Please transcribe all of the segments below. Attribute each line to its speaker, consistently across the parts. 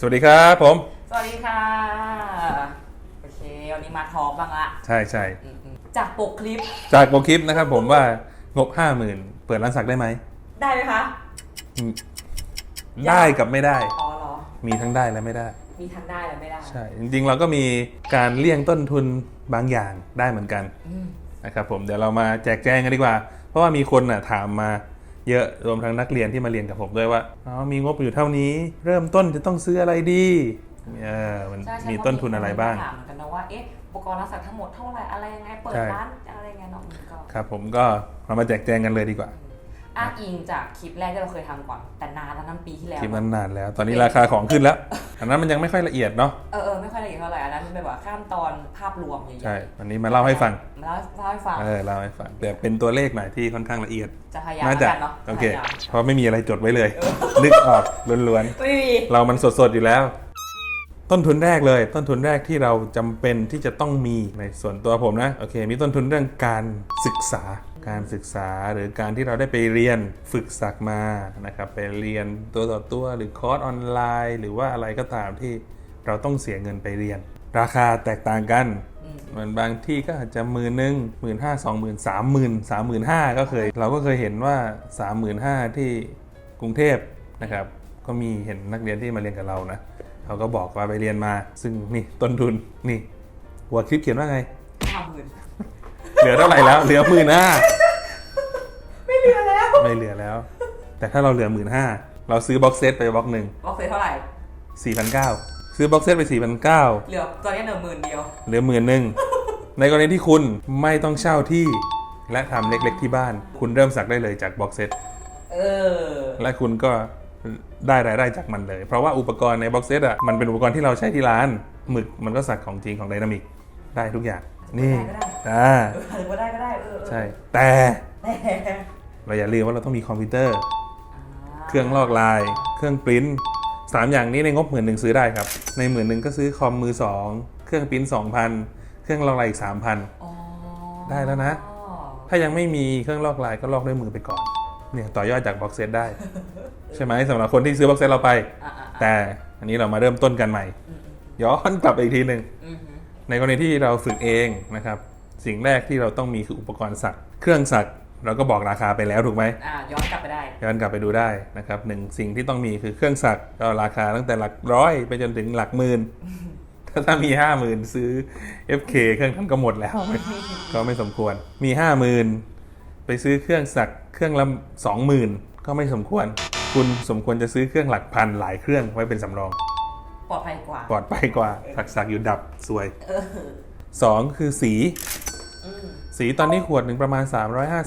Speaker 1: สวัสดีครับผม
Speaker 2: สวัสดีค่ะ โอเค วันนี้มาทอล์กบ้างละ
Speaker 1: ใช่ใช่
Speaker 2: อืมๆจากปกคลิป
Speaker 1: จากโปรคลิปนะครับผมว่างบห้าหมื่นเปิดร้านสักได้ไหม
Speaker 2: ได้ไหมคะ
Speaker 1: อืมได้กับไม่ได้
Speaker 2: อ๋อเหรอ
Speaker 1: มีทั้งได้และไม่ได้
Speaker 2: มีทั้งได้และไม่ได้
Speaker 1: ใช่ จริงๆเราก็มีการเลี่ยงต้นทุนบางอย่างได้เหมือนกัน
Speaker 2: อืม
Speaker 1: นะครับผมเดี๋ยวเรามาแจกแจงกันดีกว่า เพราะว่ามีคนน่ะถามมา เยอะรวมทั้งนักเรียนที่มาเรียนกับผมด้วยว่าอ๋อมีงบอยู่เท่านี้ เริ่มต้นจะต้องซื้ออะไรดีเออมัน
Speaker 2: ใช่ใช่
Speaker 1: มีต้นทุนอะไรบ้าง
Speaker 2: ถามเหมือนกันนะว่าเอ๊ะอุปกรณ์รักษาทั้งหมดเท่าไหร่อะไรยังไงเปิด
Speaker 1: ใช่
Speaker 2: ร้านอะไรยังไงเนาะมันก็
Speaker 1: ครับผมก็เรามาแจกแจงกันเลยดีกว่า
Speaker 2: อ้างอิงจากคลิปแรกที่เราเคยทำก่อน แต่นานแล้วนั่นปีที่แล้ว
Speaker 1: คลิปนั้นนานแล้ว ตอนนี้ราคาของขึ้นแล้ว อันนั้นมันยังไม่ค่อยละเอียดเนาะ
Speaker 2: เออเออไม่ค่อยละเอียดเท่าไหร่ อันนั้นเป็นแบบข้ามตอนภาพรวมใหญ่ๆ
Speaker 1: ใช่ วันนี้มาเล่าให้ฟัง
Speaker 2: มาเล่าเล่าให้ฟัง
Speaker 1: เออเล่าให้ฟัง แต่เป็นตัวเลขหน่อยที่ค่อนข้างละเอียด
Speaker 2: จะพยายาม
Speaker 1: น่า
Speaker 2: แล้ว
Speaker 1: จะ
Speaker 2: กันเนาะ
Speaker 1: โอเค
Speaker 2: พยายาม
Speaker 1: เพราะไม่มีอะไรจดไว้เลย นึกออกล้วน
Speaker 2: ไม่มี
Speaker 1: ๆเรามันสดๆอยู่แล้วต้นทุนแรกเลย ต้นทุนแรกที่เราจำเป็นที่จะต้องมีในส่วนตัวผมนะโอเค มีต้นทุนเรื่องการศึกษา การศึกษาหรือการที่เราได้ไปเรียนฝึกสักมานะครับไปเรียนตัวต่อตัวหรือคอร์สออนไลน์ หรือว่าอะไรก็ตามที่เราต้องเสียเงินไปเรียน ราคาแตกต่างกัน
Speaker 2: อืม
Speaker 1: มันบางที่ก็อาจจะหมื่นหนึ่งหมื่นห้าสองหมื่นสามหมื่นสามหมื่นห้าก็เคย เราก็เคยเห็นว่าสามหมื่นห้าที่กรุงเทพนะครับ ก็มีเห็นนักเรียนที่มาเรียนกับเรานะเขาก็บอกว่าไปเรียนมา ซึ่งนี่ต้นทุนนี่หัวคลิปเขียนว่าไง
Speaker 2: ห้าหมื่น
Speaker 1: เหลือเท่าไหร่แล้วเหลือหมื่นห้า
Speaker 2: ไม่เหลือแล้ว
Speaker 1: ไม่เหลือแล้ว แต่ถ้าเราเหลือหมื่นห้าเราซื้อบ็อกเซตไปบ็อกหนึ่ง
Speaker 2: บอกเสร็จเท่าไหร่
Speaker 1: สี่พันเก้าซื้อบ็อกเซตไปสี่พันเก้า
Speaker 2: เหลือตอนนี้เหลือหมื่นเดียว
Speaker 1: เหลือหมื่นหนึ่งในกรณีที่คุณไม่ต้องเช่าที่และทำเล็กๆที่บ้าน คุณเริ่มสักได้เลยจากบ็อกเซต
Speaker 2: เออ
Speaker 1: และคุณก็ได้รายได้จากมันเลย เพราะว่าอุปกรณ์ในบ็อกเซตอะมันเป็นอุปกรณ์ที่เราใช้ที่ร้านหมึกมันก็สักของจริงของไดนามิกได้ทุกอย่าง นี่
Speaker 2: ได้ก็ได้
Speaker 1: อ่า
Speaker 2: เออหรือว่าได้ก็ได้เออเออ
Speaker 1: ใช่แต่
Speaker 2: แต่
Speaker 1: เราอย่าลืมว่าเราต้องมีคอมพิวเตอร์ เครื่องลอกลาย เครื่องปริ้นสามอย่างนี้ในงบหมื่นหนึ่งซื้อได้ครับ ในหมื่นหนึ่งก็ซื้อคอมมือสองเครื่องปริ้นสองพันเครื่องลอกลายอีกสามพัน
Speaker 2: อ๋อ
Speaker 1: ได้แล้วนะ ถ้ายังไม่มีเครื่องลอกลายก็ลอกด้วยมือไปก่อนเนี่ยต่อยอดจากบ็อกเซตได้ ใช่ไหมสำหรับคนที่ซื้อบ็อกเซตเราไป
Speaker 2: อะอะอะ
Speaker 1: แต่อันนี้เรามาเริ่มต้นกันใหม่
Speaker 2: อืม
Speaker 1: ย้อนกลับไปอีกทีหนึ่ง
Speaker 2: อืมอืม
Speaker 1: ในกรณีที่เราฝึกเองนะครับ สิ่งแรกที่เราต้องมีคืออุปกรณ์สักเครื่องสักเราก็บอกราคาไปแล้วถูกไหม
Speaker 2: อะย้อนกลับไปได้
Speaker 1: ย้อนกลับไปดูได้นะครับหนึ่งสิ่งที่ต้องมีคือเครื่องสักก็ราคาตั้งแต่หลักร้อยไปจนถึงหลักหมื่นถ้าถ้ามีห้าหมื่นซื้อ FK เครื่องนั้นก็หมดแล้ว ก็ไม่สมควรมีห้าหมื่นไปซื้อเครื่องสักเครื่องละสองหมื่นก็ไม่สมควร คุณสมควรจะซื้อเครื่องหลักพันหลายเครื่องไว้เป็นสำรอง
Speaker 2: ปลอดภัยกว่า
Speaker 1: ปลอดภัยกว่า สักสักอยู่ดับสวย
Speaker 2: เออ
Speaker 1: สองคือสี
Speaker 2: อืม
Speaker 1: สีตอนนี้ขวดหนึ่งประมาณ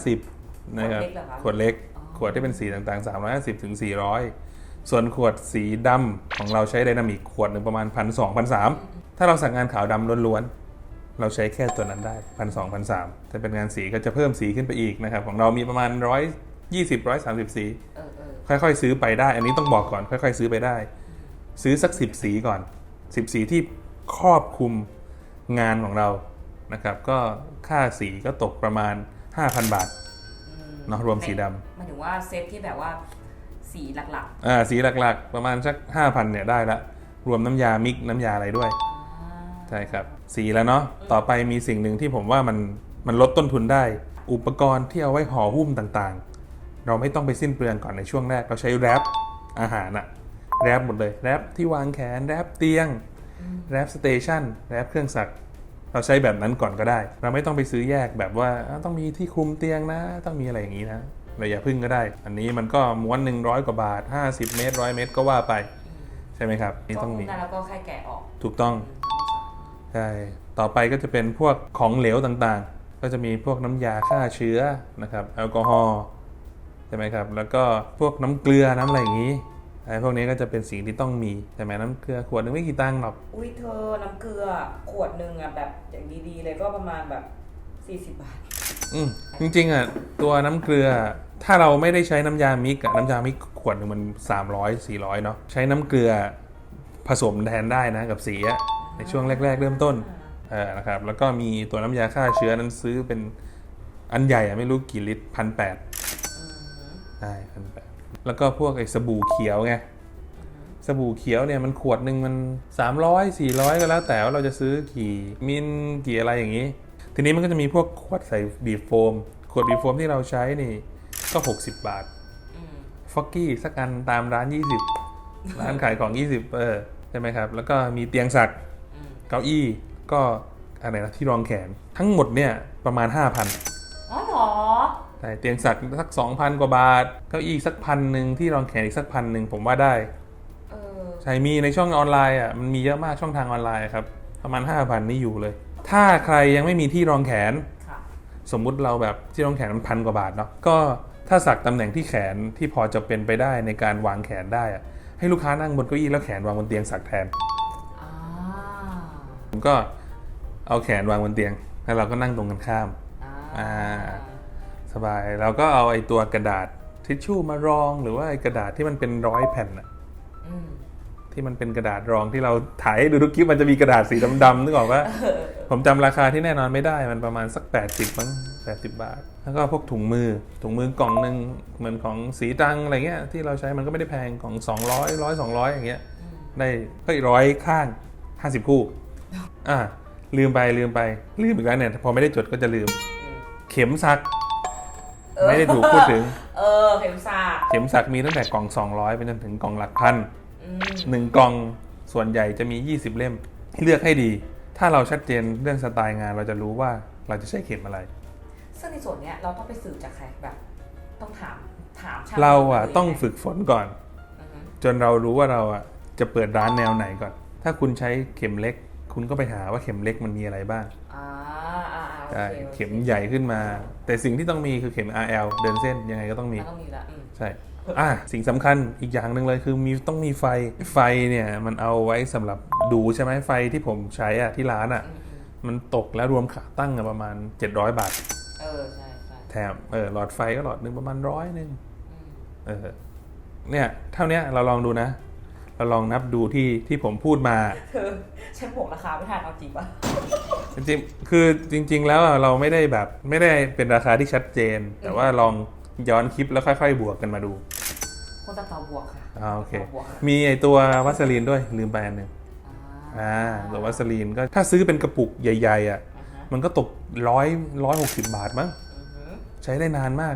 Speaker 1: 350นะครับ
Speaker 2: ขวดเล็กเหรอคะ
Speaker 1: ขวดเล็กขวดที่เป็นสีต่างๆ 350ถึง400 ส่วนขวดสีดำของเราใช้ไดนามิกขวดหนึ่งประมาณ1 2 0 0 1 3ถ้าเราสั่งงานขาวดำล้วนๆ เราใช้แค่ตัวนั้นได้1 2 0 0 1 3ถ้าเป็นงานสีก็จะเพิ่มสีขึ้นไปอีกนะครับ ของเรามีประมาณ 120 130 สี
Speaker 2: เออเออ
Speaker 1: ค่อยๆ ซื้อไปได้ อันนี้ต้องบอกก่อนค่อย ๆ ซื้อไปได้ ซื้อสักสิบสีก่อนสิบสีที่ครอบคลุมงานของเรานะครับ ก็ค่าสีก็ตกประมาณ 5,000 บาท
Speaker 2: อืม
Speaker 1: เนอะรวมสีดำ
Speaker 2: หมายถึงว่าเซตที่แบบว่าสีหลัก
Speaker 1: อ่าสีหลักๆ ประมาณสัก 5,000เนี่ยได้ละรวมน้ำยามิกน้ำยาอะไรด้วย
Speaker 2: ๆอ่า
Speaker 1: ใช่ครับสีแล้วเนาะต่อไปมีสิ่งหนึ่งที่ผมว่ามันมันลดต้นทุนได้ อุปกรณ์ที่เอาไว้ห่อหุ้มต่างๆ เราไม่ต้องไปสิ้นเปลืองก่อนในช่วงแรกเราใช้แรปอาหารอะ แรปหมดเลยแรปที่วางแขนแรปเตียงแรปสเตชันแรปเครื่องสัก เราใช้แบบนั้นก่อนก็ได้ เราไม่ต้องไปซื้อแยกแบบว่าอ้าวต้องมีที่คลุมเตียงนะ ต้องมีอะไรอย่างนี้นะเราอย่าพึ่งก็ได้ อันนี้มันก็ม้วน100กว่าบาท 50 เมตร100เมตรก็ว่าไป ใช่ไหมครับนี่
Speaker 2: ก็
Speaker 1: ต้อง
Speaker 2: คุ
Speaker 1: มี
Speaker 2: มได้แล้วก็แค่แกะออก
Speaker 1: ถูกต้องใช่ต่อไปก็จะเป็นพวกของเหลวต่างๆ ก็จะมีพวกน้ำยาฆ่าเชื้อนะครับแอลกอฮอล์ใช่ไหมครับ แล้วก็พวกน้ำเกลือน้ำอะไรอย่างนี้ ไอ้พวกนี้ก็จะเป็นสิ่งที่ต้องมีใช่ไหมน้ำเกลือขวดนึงไม่กี่ตังค์หรอก
Speaker 2: อุ้ยเธอ น้ำเกลือขวดหนึ่งอะแบบอย่างดีๆเลยก็ประมาณแบบ 40 บาท
Speaker 1: อืมจริงๆอะตัวน้ำเกลือถ้าเราไม่ได้ใช้น้ำยามิกอะน้ำยามิกขวดหนึ่งมัน 300 400 เนาะใช้น้ำเกลือผสมแทนได้นะกับสีอะในช่วงแรก ๆ เริ่มต้นเออนะครับแล้วก็มีตัวน้ำยาฆ่าเชื้อนั้นซื้อเป็นอันใหญ่อะไม่รู้กี่ลิตรพันแปด
Speaker 2: อืม
Speaker 1: ได้พันแปด แล้วก็พวกไอ้สบู่เขียวไงสบู่เขียวเนี่ยมันขวดหนึ่งมัน 300 400 ก็แล้วแต่ว่าเราจะซื้อกี่มิลกี่อะไรอย่างนี้ ทีนี้มันก็จะมีพวกขวดใส่บีบโฟม ขวดบีบโฟมที่เราใช้นี่ก็ 60 บาท
Speaker 2: อืม
Speaker 1: ฟอกกี้สักอันตามร้าน 20 ร้านขายของ 20 เออใช่ไหมครับ แล้วก็มีเตียงสัก
Speaker 2: อืม
Speaker 1: เก้าอี้ก็อะไรนะที่รองแขนทั้งหมดเนี่ยประมาณ 5,000
Speaker 2: อ๋อเหรอ
Speaker 1: แต่เตียงสักสัก2,000กว่าบาท เก้าอี้สักพันหนึ่งที่รองแขนอีกสักพันหนึ่งผมว่าได้
Speaker 2: เออ
Speaker 1: ใช่มีในช่องออนไลน์อะมันมีเยอะมากช่องทางออนไลน์ครับ ประมาณ5,000นี่อยู่เลย ถ้าใครยังไม่มีที่รองแขน
Speaker 2: ค่ะ
Speaker 1: สมมุติเราแบบที่รองแขนมันพันกว่าบาทเนาะก็ถ้าสักตำแหน่งที่แขนที่พอจะเป็นไปได้ในการวางแขนได้อะให้ลูกค้านั่งบนเก้าอี้แล้วแขนวางบนเตียงสักแทน
Speaker 2: อ่า
Speaker 1: ผมก็เอาแขนวางบนเตียงแล้วเราก็นั่งตรงกันข้าม
Speaker 2: อ่า
Speaker 1: อ่า สบายเราก็เอาไอ้ตัวกระดาษทิชชู่มารอง หรือว่าไอ้กระดาษที่มันเป็นร้อยแผ่นอะ
Speaker 2: อืม
Speaker 1: ที่มันเป็นกระดาษรองที่เราถ่ายให้ดูทุกคลิปมันจะมีกระดาษสีดำๆนึกออกว่า ผมจำราคาที่แน่นอนไม่ได้มันประมาณสัก 80มั้ง80 บาท แล้วก็พวกถุงมือ ถุงมือกล่องหนึ่งเหมือนของสีตังอะไรเงี้ยที่เราใช้มันก็ไม่ได้แพงของ 200 100 200อย่างเงี้ย
Speaker 2: อืม
Speaker 1: ได้เฮ้ยร้อยข้าง 50 คู่อ่าลืมไปลืมไปลืมอีกแล้วเนี่ยพอไม่ได้จดก็จะลืม
Speaker 2: อืม
Speaker 1: เข็มซัก
Speaker 2: เออ
Speaker 1: ไม่ได้ถูกพูดถึง
Speaker 2: เออเข็มสาด
Speaker 1: เข็มสักมีตั้งแต่กล่อง 200ไปจนถึงกล่องหลักพัน
Speaker 2: อืม
Speaker 1: หนึ่งกล่องส่วนใหญ่จะมี 20 เล่มเลือกให้ดี ถ้าเราชัดเจนเรื่องสไตล์งานเราจะรู้ว่าเราจะใช้เข็มอะไร
Speaker 2: ซึ่งในส่วนเนี้ยเราต้องไปสืบจากใครแบบ ต้องถามถามช่ง
Speaker 1: เราอะ
Speaker 2: หยัไต้
Speaker 1: องฝึกฝนก่อน
Speaker 2: อือฮึ
Speaker 1: จนเรารู้ว่าเราอะจะเปิดร้านแนวไหนก่อน ถ้าคุณใช้เข็มเล็ก คุณก็ไปหาว่าเข็มเล็กมันมีอะไรบ้าง
Speaker 2: อ่าอ่าอ่าโอ
Speaker 1: ใช่
Speaker 2: คโอค
Speaker 1: เข็มใหญ่ขึ้นมา แต่สิ่งที่ต้องมีคือเข็ม RL เดินเส้นยังไงก็ต้องมี
Speaker 2: มันต้องมีละอืม
Speaker 1: ใช่ อะสิ่งสำคัญอีกอย่างหนึ่งเลยคือมีต้องมีไฟ ไฟเนี่ยมันเอาไว้สำหรับดูใช่ไหมไฟที่ผมใช้อะที่ร้านอะ
Speaker 2: อืมอืม
Speaker 1: มันตกแล้วรวมขาตั้งอะประมาณ 700 บาท
Speaker 2: เออใช่ใช่
Speaker 1: แถมเออหลอดไฟก็หลอดหนึ่งประมาณร้อยหนึ่ง
Speaker 2: อืม
Speaker 1: เออเนี่ยเท่าเนี้ยเราลองดูนะ เราลองนับดูที่ที่ผมพูดมา
Speaker 2: เธอฉันบวกราคาไม่ทันเอาจริงปะ
Speaker 1: จริงๆคือจริง ๆ แล้วอะเราไม่ได้แบบไม่ได้เป็นราคาที่ชัดเจน แต่ว่าลองย้อนคลิปแล้วค่อย ๆ บวกกันมาดู
Speaker 2: คนตัดต่อบวกค่ะ
Speaker 1: อ่าโอเค
Speaker 2: บวกค่ะ
Speaker 1: มีไอตัววัสลีนด้วยลืมไปอันหนึ่ง
Speaker 2: อ่า
Speaker 1: อ่าตัววัสลีนก็ถ้าซื้อเป็นกระปุกใหญ่ๆอะ
Speaker 2: อ่าฮะ
Speaker 1: มันก็ตกร้อยร้อยหกสิบบาทมั้ง
Speaker 2: อือฮึ
Speaker 1: ใช้ได้นานมาก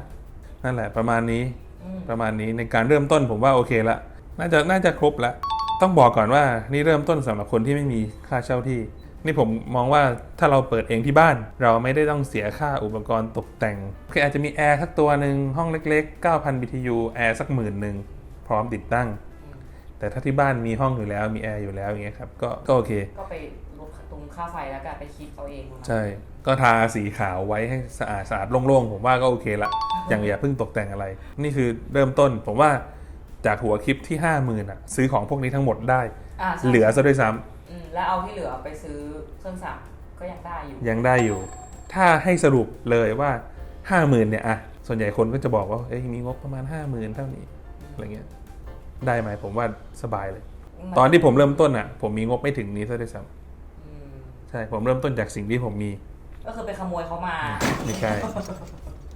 Speaker 1: นั่นแหละประมาณนี้
Speaker 2: อืม
Speaker 1: ประมาณนี้ในการเริ่มต้นผมว่าโอเคละ น่าจะน่าจะครบละต้องบอกก่อนว่านี่เริ่มต้นสำหรับคนที่ไม่มีค่าเช่าที่ นี่ผมมองว่าถ้าเราเปิดเองที่บ้าน เราไม่ได้ต้องเสียค่าอุปกรณ์ตกแต่งโอเคอาจจะมีแอร์สักตัวหนึ่งห้องเล็ก ๆ 9,000 BTU แอร์สักหมื่นหนึ่งพร้อมติดตั้ง แต่ถ้าที่บ้านมีห้องอยู่แล้วมีแอร์อยู่แล้วอย่างเงี้ยครับก็ก็โอเค
Speaker 2: ก็ไปลดตรงค่าไฟแล้วกันไปคิดเอาเองประมาณ
Speaker 1: ใช่ก็ทาสีขาวไว้ให้สะอาดสะอาดโล่งๆผมว่าก็โอเคละอย่างอย่าเพิ่งตกแต่งอะไร นี่คือเริ่มต้นผมว่า จากหัวคลิปที่5 0,000อะซื้อของพวกนี้ทั้งหมดได้
Speaker 2: อ่าใช่
Speaker 1: เหลือซะด้วยซ้
Speaker 2: อืมแล้วเอาที่เหลือไปซื้อเครื่องสักก็ยังได้อยู่ำ
Speaker 1: ยังได้อยู่ ถ้าให้สรุปเลยว่า50,000เนี่ยอะส่วนใหญ่คนก็จะบอกว่าเอ้ยมีงบประมาณ50,000เท่านี้อะไรเงี้ยได้ไหมผมว่าสบายเลยตอนที่ผมเริ่มต้นอะผมมีงบไม่ถึงนี้ซะด้วยซ้
Speaker 2: อืมำ
Speaker 1: ใช่ผมเริ่มต้นจากสิ่งที่ผมมี
Speaker 2: ก็คือไปขโมยเขามา
Speaker 1: ไม่ใช่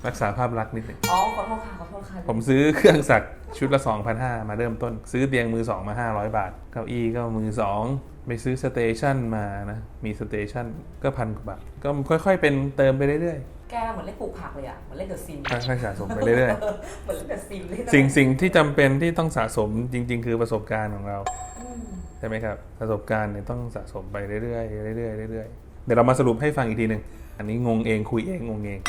Speaker 1: รักษาภาพลักษณ์นิดหนึง
Speaker 2: อ๋อขอโทษค่ะขอโทษค่ะ
Speaker 1: ผมซื้อเครื่องสักชุดละ 2,500 มาเริ่มต้น ซื้อเตียงมือ2มา 500 บาท เก้าอี้ก็มือ2ไปซื้อสเตชันมานะ มีสเตชันก็พันกว่าบาท ก็ค่อยๆเป็นเติมไปเรื่อย
Speaker 2: แกเหมือนเล่นปลูกผักเลยอะ เหมือนเล่นเดอะซิม
Speaker 1: ๆค่อยๆสะสมไปเรื่อย
Speaker 2: เหมือนเล่นเดอะซิมเลย
Speaker 1: ๆสิ่งสิ่งที่จำเป็นที่ต้องสะสมจริง ๆ คือประสบการณ์ของเรา
Speaker 2: อืม
Speaker 1: ใช่ไหมครับ ประสบการณ์เนี่ยต้องสะสมไปเรื่อยๆเรื่อยๆเรื่อยๆเดี๋ยวเรามาสรุปให้ฟังอีกทีหนึ่งอันนี้งงเองคุยเองงงเอง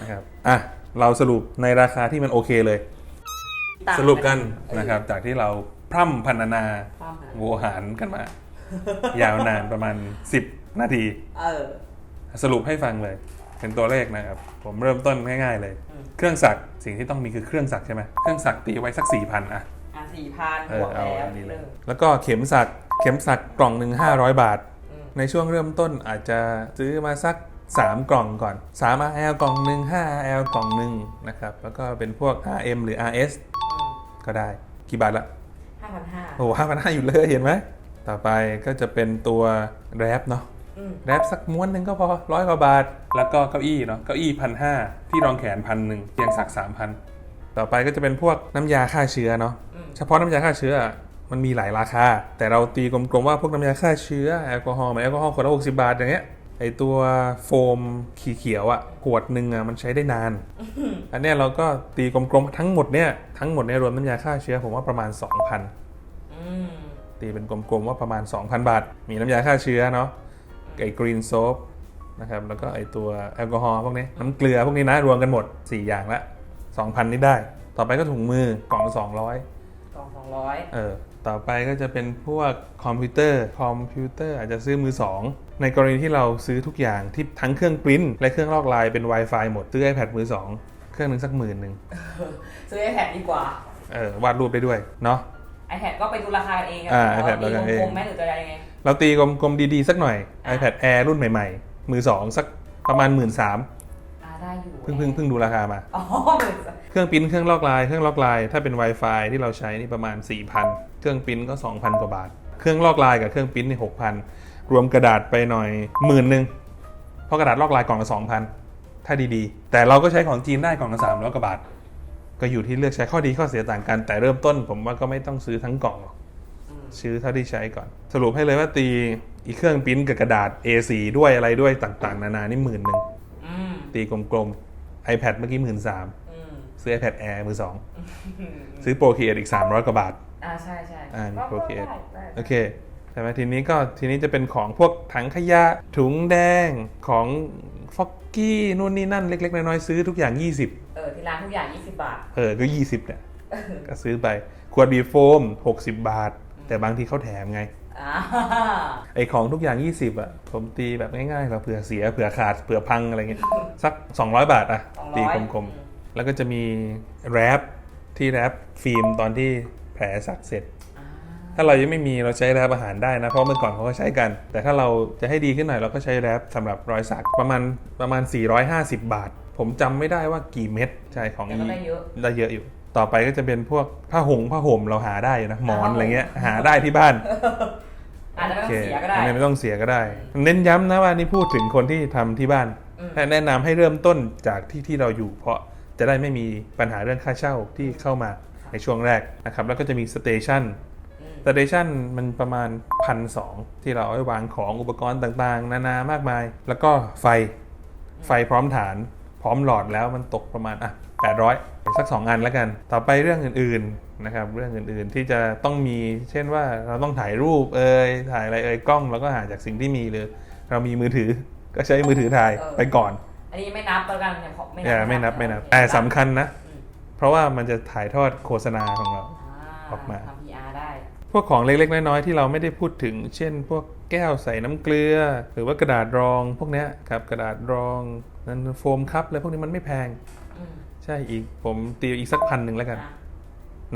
Speaker 1: นะครับอะเราสรุปในราคาที่มันโอเคเลย
Speaker 2: ต่าง
Speaker 1: สรุปกันนะครับ จากที่เราพร่ำพรรณนา
Speaker 2: ความหา
Speaker 1: โวหารกันมา ยาวนานประมาณ 10 นาที
Speaker 2: เออ
Speaker 1: สรุปให้ฟังเลย เป็นตัวเลขนะครับ ผมเริ่มต้นง่ายๆเลย
Speaker 2: อืม
Speaker 1: เครื่องสักดิ์สิ่งที่ต้องมีคือเครื่องสักดิ์ใช่ไหมเครื่องสักดิ์ตีไว้สัก4 0 0พันอะ
Speaker 2: อะสี่พัน
Speaker 1: เอบอ
Speaker 2: วก
Speaker 1: เอา
Speaker 2: แล้ว
Speaker 1: อันนี้เลย
Speaker 2: เริ่ม
Speaker 1: แล้วก็เข็มสักดิ์เข็มสักดิ์กล่องหนึ่ง500 บาท
Speaker 2: อืม
Speaker 1: ในช่วงเริ่มต้นอาจจะซื้อมาสัก 3 กล่องก่อน 3 RL กล่องหนึ่ง5 RL กล่องหนึ่งนะครับ แล้วก็เป็นพวก RM หรือ RS
Speaker 2: อืม
Speaker 1: ก็ได้ กี่บาทละ
Speaker 2: ห้าพันห้า
Speaker 1: โอ้ห้าพันห้าอยู่เลยเห็นไหม ต่อไปก็จะเป็นตัวแรปเนาะ
Speaker 2: อืม
Speaker 1: แรปสักม้วนหนึ่งก็พอร้อยกว่าบาท แล้วก็เก้าอี้เนาะ เก้าอี้พันห้าที่รองแขนพันหนึ่งเตียงสักสามพันต่อไปก็จะเป็นพวกน้ำยาฆ่าเชื้อเนาะ
Speaker 2: อืม
Speaker 1: เฉพาะน้ำยาฆ่าเชื้ออะมันมีหลายราคา แต่เราตีกลมๆว่าพวกน้ำยาฆ่าเชื้อแอลกอฮอล์ไหมแอลกอฮอล์ขวดละ60บาทอย่างเงี้ย ไอตัวโฟมขีเขียวอะขวดหนึ่งอะมันใช้ได้นาน อันเนี้ยเราก็ตีกลมๆ ทั้งหมดเนี่ยทั้งหมดเนี่ยรวมน้ำยาฆ่าเชื้อผมว่าประมาณ 2,000
Speaker 2: อืม
Speaker 1: ตีเป็นกลมๆว่าประมาณ 2,000 บาท มีน้ำยาฆ่าเชื้อเนาะไอ้กรีนโซฟนะครับแล้วก็ไอตัวแอลกอฮอล์พวกนี้น้ำเกลือพวกนี้นะรวมกันหมด 4 อย่างละ 2,000 นี่ได้ ต่อไปก็ถุงมือกล่องละ200
Speaker 2: สองสองร้อย
Speaker 1: เออ ต่อไปก็จะเป็นพวกคอมพิวเตอร์คอมพิวเตอร์อาจจะซื้อมือสองในกรณีที่เราซื้อทุกอย่างที่ทั้งเครื่องปริ้นและเครื่องลอกลายเป็น Wi-Fi หมด ซื้อ iPad มือสองเครื่องหนึ่งสักหมื่นหนึ่ง
Speaker 2: ซื้อ iPad ดีกว่า
Speaker 1: เออวาดรูปได้ด้วยเนาะ
Speaker 2: iPad ก็ไปดูราคากันเองะ
Speaker 1: อ่า
Speaker 2: ว่
Speaker 1: iPad เรากันเอง
Speaker 2: ตีกลมๆไหมหรือจะยังไง
Speaker 1: เราตีกลมๆดีๆสักหน่อย
Speaker 2: อะ
Speaker 1: iPad Air รุ่นใหม่ๆ มือสองสักประมาณ 1 3ื่น
Speaker 2: อ่าได้อยู่
Speaker 1: เพิ่งเพิ่งเพิ่งดูราคามา
Speaker 2: อ๋อหมื่นสาม
Speaker 1: เครื่องปริ้นเครื่องลอกลาย เครื่องลอกลาย ถ้าเป็น Wi-Fi ที่เราใช้นี่ประมาณ4,000 เครื่องปริ้นก็ 2,000 กว่าบาท เครื่องลอกลายกับเครื่องปริ้นนี่6,000รวมกระดาษไปหน่อยหมื่นหนึ่งเพราะกระดาษลอกลายกล่องละ2,000ถ้าดีๆ แต่เราก็ใช้ของจีนได้กล่องละ300กว่าบาท ก็อยู่ที่เลือกใช้ข้อดีข้อเสียต่างกัน แต่เริ่มต้นผมว่าก็ไม่ต้องซื้อทั้งกล่องหรอก
Speaker 2: อืม
Speaker 1: ซื้อเท่าที่ใช้ก่อน สรุปให้เลยว่าตีอีกเครื่องปริ้นกับกระดาษ A4 ด้วยอะไรด้วยต่างๆ นานานี่หมื่นหนึ่ง
Speaker 2: อืม
Speaker 1: ตีกลมๆ iPad เมื่อกี้หมื่นสาม
Speaker 2: อืม
Speaker 1: ซื้อ iPad Air มือสอง
Speaker 2: อืม
Speaker 1: ซื้อ Pro Create อีก300กว่าบาท
Speaker 2: อ่าใช่ใช่
Speaker 1: อ่ามี
Speaker 2: ก็
Speaker 1: Procreate
Speaker 2: ได้ได้
Speaker 1: โอเคใช่ไหมทีนี้ก็ทีนี้จะเป็นของพวกถังขยะถุงแดงของฟอกกี้นู่นนี่นั่นเล็ก ๆ น้อยๆซื้อทุกอย่าง 20
Speaker 2: เออที่ร้านทุกอย่าง 20 บาท
Speaker 1: เออก็ 20เนี่ยก็ซื้อไปขวดบีโฟม 60 บาท แต่บางทีเขาแถมไง
Speaker 2: อ่า
Speaker 1: ไอของทุกอย่าง 20อะผมตีแบบง่ายๆเราเผื่อเสียเผื่อขาดเผื่อพังอะไรเงี้ยสัก 200 บาทอะ
Speaker 2: 200
Speaker 1: ตีกลม
Speaker 2: อืม
Speaker 1: ๆ แล้วก็จะมีแรปที่แรปฟิล์มตอนที่ แผลสักเสร็จ
Speaker 2: อ่า
Speaker 1: ถ้าเรายังไม่มีเราใช้แรปอาหารได้นะ เพราะเมื่อก่อนเขาก็ใช้กัน แต่ถ้าเราจะให้ดีขึ้นหน่อยเราก็ใช้แรปสำหรับรอยสักประมาณประมาณ 450 บาท ผมจำไม่ได้ว่ากี่เม็ดใช่ของ
Speaker 2: แต่ก็ได้เยอะ
Speaker 1: ได้เยอะอยู่ต่อไปก็จะเป็นพวกผ้าห่มผ้าห่มเราหาได้อยู่นะหมอนอะไรเงี้ยหาได้ที่บ้าน
Speaker 2: อาจจะไม่
Speaker 1: โอ
Speaker 2: ต้อ
Speaker 1: เค
Speaker 2: งเสียก็ได้
Speaker 1: อันนี้ไม่ต้องเสียก็ได้ เน้นย้ำนะว่านี่พูดถึงคนที่ทำที่บ้าน
Speaker 2: อืม
Speaker 1: และแนะนำให้เริ่มต้นจากที่ที่เราอยู่ เพราะจะได้ไม่มีปัญหาเรื่องค่าเช่าที่เข้ามา ในช่วงแรกนะครับ แล้วก็จะมีสเตชัน
Speaker 2: อืม
Speaker 1: สเตชันมันประมาณพันสที่เราเอาไว้วางของอุปกรณ์ต่างๆ นานามากมาย แล้วก็ไฟไฟพร้อมฐานพร้อมหลอดแล้วมันตกประมาณอะ800 สัก 2 อันแล้วกัน ต่อไปเรื่องอื่นๆนะครับเรื่องอื่นๆที่จะต้องมีเช่นว่าเราต้องถ่ายรูปเอ่ยถ่ายอะไรเอ่ยกล้องเราก็หาจากสิ่งที่มีหรือเรามีมือถือก็ใช้มือถือถ่าย
Speaker 2: เออ
Speaker 1: ไปก่อน
Speaker 2: อันนี้ไม่นับแล้วกันเนี่ยเพราะไม่
Speaker 1: อย่าไม่นับไม่นับ
Speaker 2: โอเค
Speaker 1: แต่สำคัญนะ
Speaker 2: อืม
Speaker 1: เพราะว่ามันจะถ่ายทอดโฆษณาของเรา ออกมา
Speaker 2: ทำ PR ได้
Speaker 1: พวกของเล็กๆ น้อยๆ ที่เราไม่ได้พูดถึง เช่น พวกแก้วใส่น้ำเกลือ หรือว่ากระดาษรองพวกเนี้ยครับกระดาษรองนั่นโฟมคัพอะไรพวกนี้มันไม่แพง
Speaker 2: อืม
Speaker 1: ใช่อีกผมตีอีกสักพันหนึ่งแล้วกัน
Speaker 2: อะ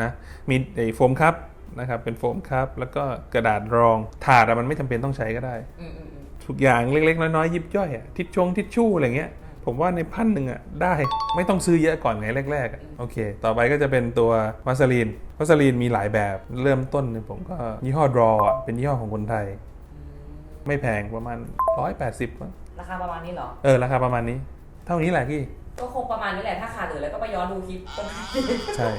Speaker 1: นะมีไอ้โฟมคัพนะครับเป็นโฟมคัพแล้วก็กระดาษรองถาดอะมันไม่จำเป็นต้องใช้ก็ได้
Speaker 2: อืมอืมอืม
Speaker 1: ทุกอย่างเล็กๆ น้อยๆยิบย่อยอะทิชชงทิชชู่อะไรเงี้ย ผมว่าในพันหนึ่งอะได้ไม่ต้องซื้อเยอะก่อนไงแรกๆอะโอเค ต่อไปก็จะเป็นตัววัสลีนวัสลีนมีหลายแบบเริ่มต้นเนี่ยผมก็ยี่ห้อดรออะเป็นยี่ห้อของคนไทย
Speaker 2: อืม
Speaker 1: ไม่แพงประมาณ 180มั้ง
Speaker 2: ราคาประมาณนี้เหรอ
Speaker 1: เออ ราคาประมาณนี้ เท่านี้แหละพี่
Speaker 2: ก็คงประมาณนี้แหละ ถ้าขาดเหลือแล้วก็ไปย้อนดูคลิปต้นคลิป
Speaker 1: ใช่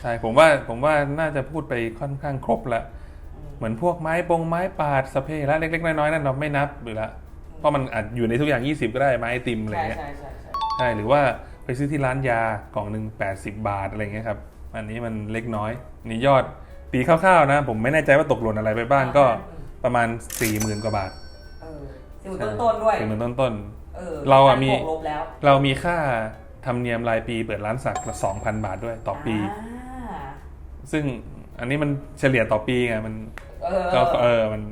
Speaker 1: ใช่ ผมว่าผมว่าน่าจะพูดไปค่อนข้างครบละ เหมือนพวกไม้ปงไม้ปาดสเปรย์ละเล็กๆ น้อยๆ นั่นเราไม่นับอยู่ละเพ ราะมันอาจอยู่ในทุกอย่าง 20 ก็ได้ไม้ไอติมอะไร
Speaker 2: ใช่
Speaker 1: เงี้ย
Speaker 2: ใช่ใช่ใช่
Speaker 1: ใช่หรือว่าไปซื้อที่ร้านยากล่องหนึ่ง80 บาทอะไรเงี้ยครับอันนี้มันเล็กน้อยนี่ยอดปีคร่าวๆนะ ผมไม่แน่ใจว่าตกหล่นอะไรไปบ้างก็ประมาณ 40,000กว่าบาท
Speaker 2: เออสิวต้นต้นๆด้วย
Speaker 1: สี่หมื่นต้น
Speaker 2: เออ
Speaker 1: เราอะมี
Speaker 2: บวกลบแล้ว
Speaker 1: ๆ เรามีค่าธรรมเนียมรายปีเปิดร้านสักละ2,000 บาทด้วยต่อปี
Speaker 2: อ่า
Speaker 1: ซึ่งอันนี้มันเฉลี่ยต่อปีไงมัน
Speaker 2: เออ
Speaker 1: ก็เออมัน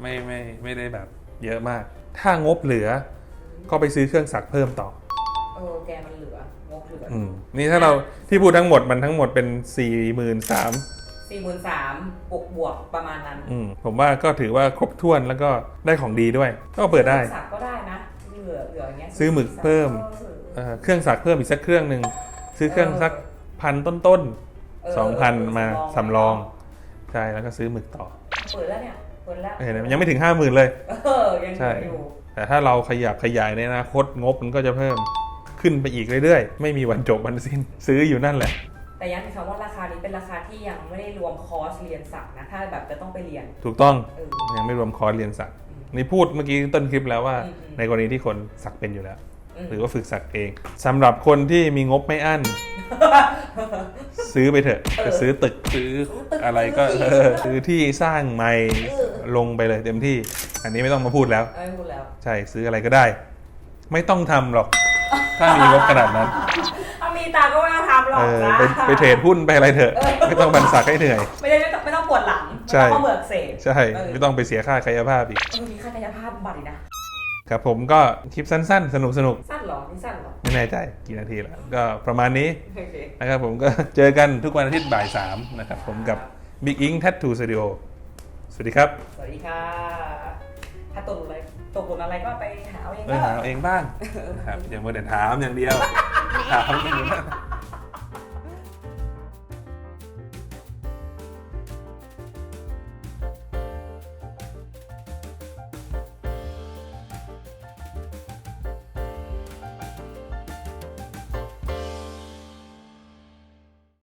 Speaker 1: ไม่ไม่ไม่ได้แบบเยอะมาก ถ้างบเหลือ ก็ไปซื้อเครื่องสักเพิ่มต่อ
Speaker 2: เออแกมันเหลืองบเหลือ
Speaker 1: อืมนี่ถ้าเราที่พูดทั้งหมดมันทั้งหมดเป็น4ี่หมื่นสาม
Speaker 2: สี่หมื่นสามบวกบวกประมาณนั้น
Speaker 1: อืมผมว่าก็ถือว่าครบถ้วนแล้วก็ได้ของดีด้วย ก็เปิดได้
Speaker 2: สักก็ได้นะเหลือเหลืออย่างเงี้ย
Speaker 1: ซื้อหมึกเพิ่ม เอ่อเครื่องสักเพิ่มอีกสักเครื่องหนึ่งซื้อเครื่องสักพันต้น
Speaker 2: เออ
Speaker 1: ๆสองพันมา
Speaker 2: เออ
Speaker 1: สำรองใช่แล้วก็ซื้อหมึกต่อ
Speaker 2: เปิดแล้วเนี่ย เปิดแล้ว
Speaker 1: เห็นไหมมันยังไม่ถึงห้าหมื่นเลย
Speaker 2: เออยัง
Speaker 1: ใช่
Speaker 2: อยู่
Speaker 1: แต่ถ้าเราขยับขยายในอนาคตงบมันก็จะเพิ่มขึ้นไปอีกเรื่อยๆ ไม่มีวันจบวันสิ้นซื้ออยู่นั่นแหละ
Speaker 2: แต่ย้ำอีกครั้งว่าราคานี้เป็นราคาที่ยังไม่ได้รวมคอร์สเรียนสักนะถ้าแบบจะต้องไปเรียน
Speaker 1: ถูกต้อง
Speaker 2: เออ
Speaker 1: ยังไม่รวมคอร์สเรียนสักนี่พูดเมื่อกี้ต้นคลิปแล้วว่า
Speaker 2: อืมอืม
Speaker 1: ในกรณีที่คนสักเป็นอยู่แล้ว
Speaker 2: อืม
Speaker 1: หรือว่าฝึกสักเองสำหรับคนที่มีงบไม่อั้น ซื้อไปเถอะจะซื้อตึกซื้ออะไรก็เออซื้อที่สร้างใหม่ลงไปเลยเต็มที่ อันนี้ไม่ต้องมาพูดแล้ว
Speaker 2: เอ้ยพูดแล้ว
Speaker 1: ใช่ซื้ออะไรก็ได้ ไม่ต้องทำหรอก ถ้ามีงบขนาดนั้น
Speaker 2: ถ้ามีตังค์ก็ไม่ต้องทำหรอ
Speaker 1: เอกอ
Speaker 2: นะ
Speaker 1: ไปไปเทรดหุ้นไปอะไรเถอะ ไม่ต้องบันสักให้เหนื่อย
Speaker 2: ไม่ได้ไม่ต้องไม่ต้องปวดหลัง
Speaker 1: ใช่
Speaker 2: ไม่ต้องข้อเบิกเสพ
Speaker 1: ใช่ ไม่ต้องไปเสียค่ากายภาพอีก
Speaker 2: เออมีค่ากายภาพบำบัดอีกนะ
Speaker 1: ครับผมก็คลิปสั้นๆ สนุก
Speaker 2: สั้นเหรอนี่สั้นเหรอ
Speaker 1: ๆไม่แน่ใจกี่นาทีแล้วก็ประมาณนี้
Speaker 2: โอเค
Speaker 1: นะครับผมก็เจอกันทุกวันอาทิตย์บ่ายสามนะครับผมกับ Big Ink Tattoo Studio สวัสดีครับ
Speaker 2: สวัสดีค่ะ ถ้าตกหลุมอะไรตกหลุมอะไรก็ไปหาเอาเอง
Speaker 1: ไป
Speaker 2: ก็
Speaker 1: หาเอาเองบ้างนะครับอย่ามัวแต่ถามอย่างเดียวถามอย่างเดียว